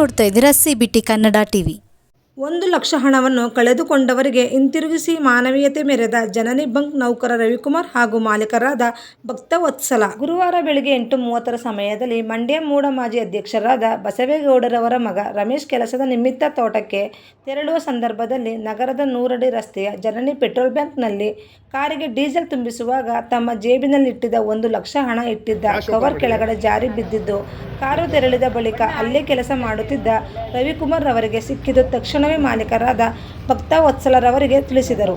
ನೋಡ್ತಾ ಇದ್ದೀರಾ C B T Kannada TV ಒಂದು ಲಕ್ಷ ಹಣವನ್ನು ಕಳೆದುಕೊಂಡವರಿಗೆ ಹಿಂತಿರುಗಿಸಿ ಮಾನವೀಯತೆ ಮೆರೆದ ಜನನಿ ಬಂಕ್ ನೌಕರ ರವಿಕುಮಾರ್ ಹಾಗೂ ಮಾಲೀಕರಾದ ಭಕ್ತವತ್ಸಲ. ಗುರುವಾರ ಬೆಳಗ್ಗೆ ಎಂಟು ಮೂವತ್ತರ ಸಮಯದಲ್ಲಿ ಮಂಡ್ಯ ಮೂಡ ಮಾಜಿ ಅಧ್ಯಕ್ಷರಾದ ಬಸವೇಗೌಡರವರ ಮಗ ರಮೇಶ್ ಕೆಲಸದ ನಿಮಿತ್ತ ತೋಟಕ್ಕೆ ತೆರಳುವ ಸಂದರ್ಭದಲ್ಲಿ ನಗರದ ನೂರಡಿ ರಸ್ತೆಯ ಜನನಿ ಪೆಟ್ರೋಲ್ ಬ್ಯಾಂಕ್ನಲ್ಲಿ ಕಾರಿಗೆ ಡೀಸೆಲ್ ತುಂಬಿಸುವಾಗ ತಮ್ಮ ಜೇಬಿನಲ್ಲಿಟ್ಟಿದ್ದ ಒಂದು ಲಕ್ಷ ಹಣ ಇಟ್ಟಿದ್ದ ಕವರ್ ಕೆಳಗಡೆ ಜಾರಿ ಬಿದ್ದಿದ್ದು, ಕಾರು ತೆರಳಿದ ಬಳಿಕ ಅಲ್ಲೇ ಕೆಲಸ ಮಾಡುತ್ತಿದ್ದ ರವಿಕುಮಾರ್ ರವರಿಗೆ ಸಿಕ್ಕಿದ್ದು ತಕ್ಷಣವೇ ಮಾಲೀಕರಾದ ಭಕ್ತವತ್ಸಲರವರಿಗೆ ತಿಳಿಸಿದರು.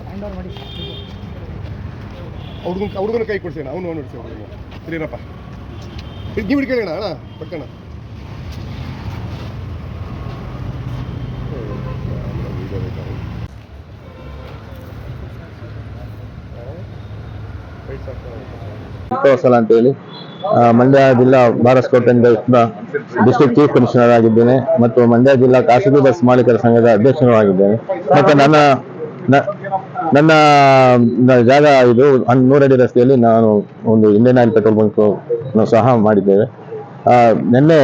ಹುಡುಗನ ಕೈ ಕೊಡ್ಸೋಣ ಅವನು ಅವನು ನೋಡ್ಸಿ ಹುಡುಗನ ಹಿಡ್ಕೊಳ್ಳೋಣ ಅಣ್ಣ ಪಕ್ಕಣ. ಸಲ ಅಂತ ಹೇಳಿ. ಮಂಡ್ಯ ಜಿಲ್ಲಾ ಭಾರತ್ ಸ್ಕೌಟ್ ಅಂಡ್ ಗೈಡ್ಸ್ನ ಡಿಸ್ಟ್ರಿಕ್ಟ್ ಚೀಫ್ ಕಮಿಷನರ್ ಆಗಿದ್ದೇನೆ ಮತ್ತು ಮಂಡ್ಯ ಜಿಲ್ಲಾ ಖಾಸಗಿ ಬಸ್ ಮಾಲೀಕರ ಸಂಘದ ಅಧ್ಯಕ್ಷನೂ ಆಗಿದ್ದೇನೆ. ಮತ್ತು ನನ್ನ ನನ್ನ ಜಾಗ ಇದು ನೂರಡಿ ರಸ್ತೆಯಲ್ಲಿ ನಾನು ಒಂದು ಇಂಡಿಯನ್ ಆಯಿಲ್ ಪೆಟ್ರೋಲ್ ಬಂಕ್ ಸಹ ಮಾಡಿದ್ದೇವೆ. ನಿನ್ನೆ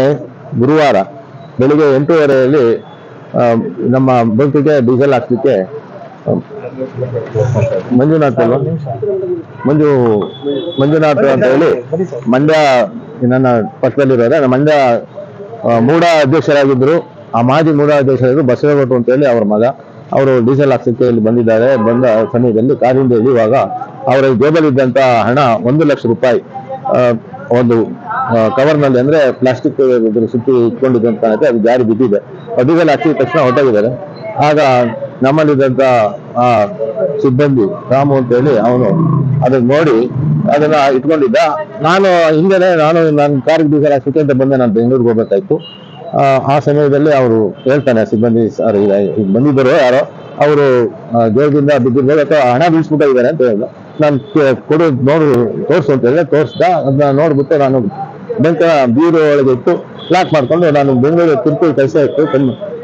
ಗುರುವಾರ ಬೆಳಿಗ್ಗೆ ಎಂಟೂವರೆಯಲ್ಲಿ ನಮ್ಮ ಬಂಕಿಗೆ ಡೀಸೆಲ್ ಹಾಕ್ಲಿಕ್ಕೆ ಮಂಜುನಾಥ್ ಅಲ್ವಾ? ಮಂಜು, ಮಂಜುನಾಥ್ ಅಂತ ಹೇಳಿ ಮಂಡ್ಯ ನನ್ನ ಪಕ್ಕದಲ್ಲಿ ಮಂಡ್ಯ ಮೂಢ ಅಧ್ಯಕ್ಷರಾಗಿದ್ದರು ಆ ಮಾಜಿ ಮೂಡ ಅಧ್ಯಕ್ಷರಾಗಿದ್ರು ಬಸವೇಗೌಡರು ಅಂತ ಹೇಳಿ ಅವ್ರ ಮಗ. ಅವರು ಡೀಸೆಲ್ ಹಾಕ್ಸಕ್ಕೆ ಇಲ್ಲಿ ಬಂದಿದ್ದಾರೆ. ಬಂದ ಸಮಯದಲ್ಲಿ ಕಾರಿಂದ ಇಳಿಯುವಾಗ ಅವರ ಜೇಬಲ್ಲಿದ್ದಂತ ಹಣ ಒಂದು ಲಕ್ಷ ರೂಪಾಯಿ ಒಂದು ಕವರ್ನಲ್ಲಿ ಅಂದ್ರೆ ಪ್ಲಾಸ್ಟಿಕ್ ಸುತ್ತಿ ಇಟ್ಕೊಂಡಿದ್ದಂತ ಅದು ಜಾರಿ ಬಿದ್ದಿದೆ. ಡೀಸೆಲ್ ಹಾಕಿದ ತಕ್ಷಣ ಹೊರಟಾಗಿದ್ದಾರೆ. ಆಗ ನಮ್ಮಲ್ಲಿದ್ದಂತ ಆ ಸಿಬ್ಬಂದಿ ರಾಮು ಅಂತ ಹೇಳಿ ಅವನು ಅದನ್ನ ನೋಡಿ ಅದನ್ನ ಇಟ್ಕೊಂಡಿದ್ದ. ನಾನು ಹಿಂದೆನೆ ನಾನು ನನ್ನ ಕಾರಿಗೆ ಡೀಸೆಲ್ ಹಾಕ್ಸಿಕೆ ಅಂತ ಬಂದೆ ನಾನು ಬೆಂಗಳೂರಿಗೆ ಹೋಗ್ಬೇಕಾಯ್ತು. ಆ, ಸಮಯದಲ್ಲಿ ಅವರು ಹೇಳ್ತಾನೆ ಸಿಬ್ಬಂದಿ ಸರ್ ಬಂದಿದ್ದರು ಯಾರೋ ಅವರು ಜೋಗದಿಂದ ಬಿದ್ದಿರ್ಬೋದು ಅಥವಾ ಹಣ ಬೀಳ್ಸ್ಬಿಟ್ಟಿದ್ದಾರೆ ಅಂತ ಹೇಳಿದ್ರು ನಾನು ಕೊಡು ನೋಡು ತೋರಿಸು ಅಂತ ಹೇಳಿದ್ರೆ ತೋರಿಸ್ದ ಅದನ್ನ ನೋಡ್ಬಿಟ್ಟು ನಾನು ಬೆಂಕ ಬೀರು ಒಳಗೆ ಇಟ್ಟು ಲಾಕ್ ಮಾಡ್ಕೊಂಡು ನಾನು ಬೆಂಗಳೂರು ತುರ್ತು ಕೆಲಸ ಇತ್ತು.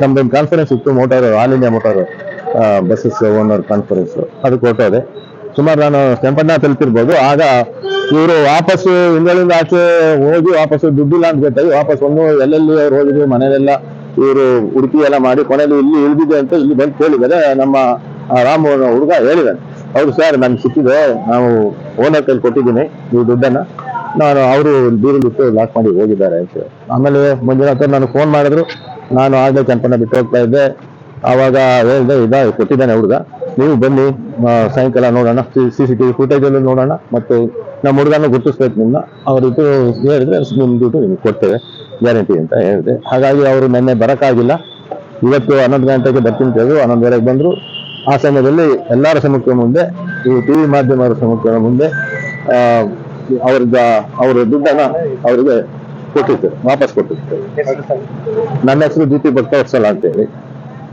ನಮ್ದೊಂದು ಕಾನ್ಫರೆನ್ಸ್ ಇತ್ತು motor all India motor buses owner conference ಅದಕ್ಕೆ ಹೊರಟೋದೆ. ಸುಮಾರು ನಾನು ಕೆಂಪಣ್ಣ ತಲುಪಿರ್ಬೋದು ಆಗ ಇವರು ವಾಪಸ್ಸು ಹಿಂಗಳಿಂದ ಆಚೆ ಹೋಗಿ ವಾಪಸ್ಸು ದುಡ್ಡಿಲ್ಲ ಅಂತ ಗೊತ್ತಾಗಿ ವಾಪಸ್ ಒಂದು ಎಲ್ಲೆಲ್ಲಿ ಅವ್ರು ಹೋಗಿದ್ರು, ಮನೆಯಲ್ಲೆಲ್ಲ ಇವರು ಹುಡುಕಿ ಎಲ್ಲ ಮಾಡಿ, ಕೊನೆಯಲ್ಲಿ ಇಲ್ಲಿ ಇಳಿದಿದೆ ಅಂತ ಇಲ್ಲಿ ಬಂದು ಕೇಳಿದರೆ ನಮ್ಮ ರಾಮ ಹುಡುಗ ಹೇಳಿದ್ದಾನೆ ಹೌದು ಸರ್, ನಾನು ಸಿಕ್ಕಿದೆ. ನಾವು ಓನರ್ ಕೈಲಿ ಕೊಟ್ಟಿದ್ದೀನಿ, ನೀವು ದುಡ್ಡನ್ನ. ನಾನು ಅವರು ಬೀರು ಬಿಟ್ಟು ಲಾಕ್ ಮಾಡಿ ಹೋಗಿದ್ದಾರೆ ಅಂತ. ಆಮೇಲೆ ಮಂಜುನಾಥ್ ನಾನು ಫೋನ್ ಮಾಡಿದ್ರು. ನಾನು ಆಗಲೇ ಕ್ಯಾಂಪನ್ನ ಬಿಟ್ಟು ಹೋಗ್ತಾ ಇದ್ದೆ. ಆವಾಗ ಹೇಳಿದೆ, ಇದ, ಕೊಟ್ಟಿದ್ದಾನೆ ಹುಡುಗ. ನೀವು ಬನ್ನಿ ಸಾಯಂಕಾಲ ನೋಡೋಣ. ಸಿ ಸಿ ಟಿವಿ ಫುಟೇಜಲ್ಲೂ ನೋಡೋಣ. ಮತ್ತು ನಮ್ಮ ಹುಡುಗನ ಗುರುತಿಸ್ಬೇಕು ನಿಮ್ಮನ್ನ ಅವರಿದ್ದು ಹೇಳಿದ್ರೆ ನಿಮ್ಮ ದುಡ್ಡು ನಿಮ್ಗೆ ಕೊಡ್ತೇವೆ. ಗ್ಯಾರಂಟಿ ಅಂತ ಹೇಳಿದೆ. ಹಾಗಾಗಿ ಅವರು ನೆನ್ನೆ ಬರೋಕ್ಕಾಗಿಲ್ಲ. ಇವತ್ತು ಹನ್ನೊಂದು ಗಂಟೆಗೆ ಬರ್ತೀನಿ ಹೇಳಿದ್ರು. ಹನ್ನೊಂದುವರೆಗೆ ಬಂದರು. ಆ ಸಮಯದಲ್ಲಿ ಎಲ್ಲರ ಸಮ್ಮುಖ ಮುಂದೆ, ಈ ಟಿ ವಿ ಮಾಧ್ಯಮರ ಸಮ್ಮುಖ ಮುಂದೆ ಆ, ಅವ್ರದ್ದು ಅವರ ದುಡ್ಡನ್ನ ಅವರಿಗೆ ಕೊಟ್ಟಿತ್ತು ವಾಪಸ್ ಕೊಟ್ಟಿತ್ತು ನನ್ನ ಹೆಸರು ಜ್ಯೋತಿ ಭಕ್ತವತ್ಸಲ ಅಂತೇಳಿ.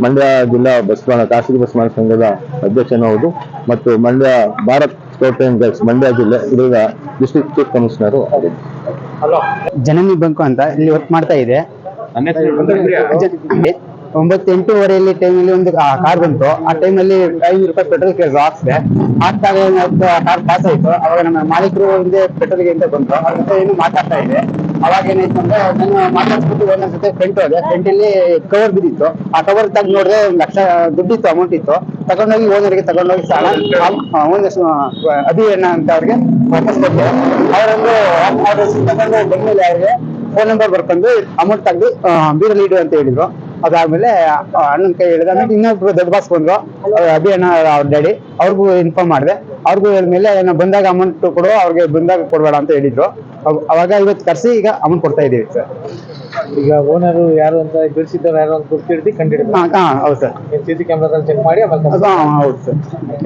ಮಂಡ್ಯ ಜಿಲ್ಲಾ ಬಸ್ ಮಾಡ ಖಾಸಗಿ ಬಸ್ ಮಾಡ ಸಂಘದ ಅಧ್ಯಕ್ಷನೂ ಹೌದು. ಮತ್ತು Mandya Bharat scout and guides Mandya ಜಿಲ್ಲೆ ಇದರ ಡಿಸ್ಟ್ರಿಕ್ಟ್ ಚೀಫ್ ಕಮಿಷನರು ಆಗಿದ್ದು ಜನನಿ ಬಂಕು ಅಂತ ಇಲ್ಲಿ ವರ್ಕ್ ಮಾಡ್ತಾ ಇದೆ. ಒಂಬತ್ತು ಎಂಟೂವರೆಯಲ್ಲಿ ಟೈಮಲ್ಲಿ ಒಂದು ಕಾರ್ ಬಂತು. ಆ ಟೈಮಲ್ಲಿ ಐನೂರು ರೂಪಾಯಿ ಪೆಟ್ರೋಲ್ ಕೇಳಿದ್ರು ಹಾಕ್ಸಿದೆ ಹಾಕ್ದಾಗ ಏನಾಯ್ತು ಆ ಕಾರ್ ಪಾಸ್ ಆಯ್ತು. ಅವಾಗ ನಮ್ಮ ಮಾಲೀಕರು ಹಿಂದೆ ಪೆಟ್ರೋಲ್ಗೆ ಅಂತ ಬಂತು. ಅವ್ರ ಜೊತೆ ಏನು ಮಾತಾಡ್ತಾ ಇದೆ ಅವಾಗ ಏನಾಯ್ತು ಅಂದ್ರೆ ನಾನು ಮಾತಾಡ್ಸ್ಬಿಟ್ಟು ಒಂದೊಂದ್ ಜೊತೆ ಫ್ರೆಂಟ್ ಹೋದೆ. ಫ್ರೆಂಟ್ ಅಲ್ಲಿ ಕವರ್ ಬಿದ್ದಿತ್ತು. ಆ ಕವರ್ ತಗ್ ನೋಡಿದ್ರೆ ಒಂದು ಲಕ್ಷ ದುಡ್ಡಿತ್ತು ಅಮೌಂಟ್ ಇತ್ತು. ತಗೊಂಡೋಗಿ ಓನರ್ಗೆ ತಗೊಂಡೋಗಿ ಸಾಲ. ಓನರ್ಸ್ ಅಭಿ ಅಣ್ಣ ಅಂತ ಅವ್ರಿಗೆ ವಾಪಸ್ ಕೊಟ್ಟೆ. ಅವರೊಂದು ಅವ್ರ ತಗೊಂಡು ಬಂದ್ಮೇಲೆ ಅವ್ರಿಗೆ ಫೋನ್ ನಂಬರ್ ಬರ್ಕೊಂಡು ಅಮೌಂಟ್ ತಗ್ದು ಬೀರಲ್ಲಿ ಇಡು ಅಂತ ಹೇಳಿದ್ರು. ಅದಾದ್ಮೇಲೆ ಅಣ್ಣನ ಕೈ ಹೇಳಿದ ಆಮೇಲೆ ಇನ್ನೊಬ್ರು ದೊಡ್ಡ ಬಾಸ್ ಬಂದ್ರು. ಅವ್ರ ಅಭಿ ಅಣ್ಣ ಅವ್ರ ಡ್ಯಾಡಿ ಅವ್ರಿಗೂ ಇನ್ಫಾರ್ಮ್ ಮಾಡಿದೆ. ಅವ್ರಿಗೂ ಹೇಳಿದ್ಮೇಲೆ ಏನೋ ಬಂದಾಗ ಅಮೌಂಟ್ ಕೊಡು ಅವ್ರಿಗೆ ಬಂದಾಗ ಕೊಡ್ಬೇಡ ಅಂತ ಹೇಳಿದ್ರು. ಅವ್- ಅವಾಗ ಇವತ್ತು ಕರೆಸಿ ಈಗ ಅಮೌಂಟ್ ಕೊಡ್ತಾ ಇದೀವಿ ಸರ್. ಈಗ ಓನರ್ ಯಾರು ಅಂತ ಬಿಡಿಸಿದ್ದವ್ರು ಯಾರು ಅಂತ ಗುರ್ತು ಹಿಡಿದು ಕಂಡಿಡಿದ್ರು ಹಾಂ ಹಾ, ಹೌದು ಸರ್. ಸಿ ಸಿ ಕ್ಯಾಮ್ರಾದಲ್ಲಿ ಚೆಕ್ ಮಾಡಿ ಆಮೇಲೆ ಹಾಂ ಹೌದು ಸರ್.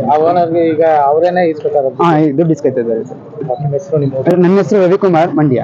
ಆ ಓನರ್ಗೆ ಈಗ ಅವರೇನೇ ಇಸ್ಕೊತಾರೆ ಹಾಂ ದುಡ್ಡು ಇಸ್ಕೊತಾ ಇದ್ದಾರೆ ಸರ್? ನನ್ನ ಹೆಸರು ರವಿಕುಮಾರ್ ಮಂಡ್ಯ.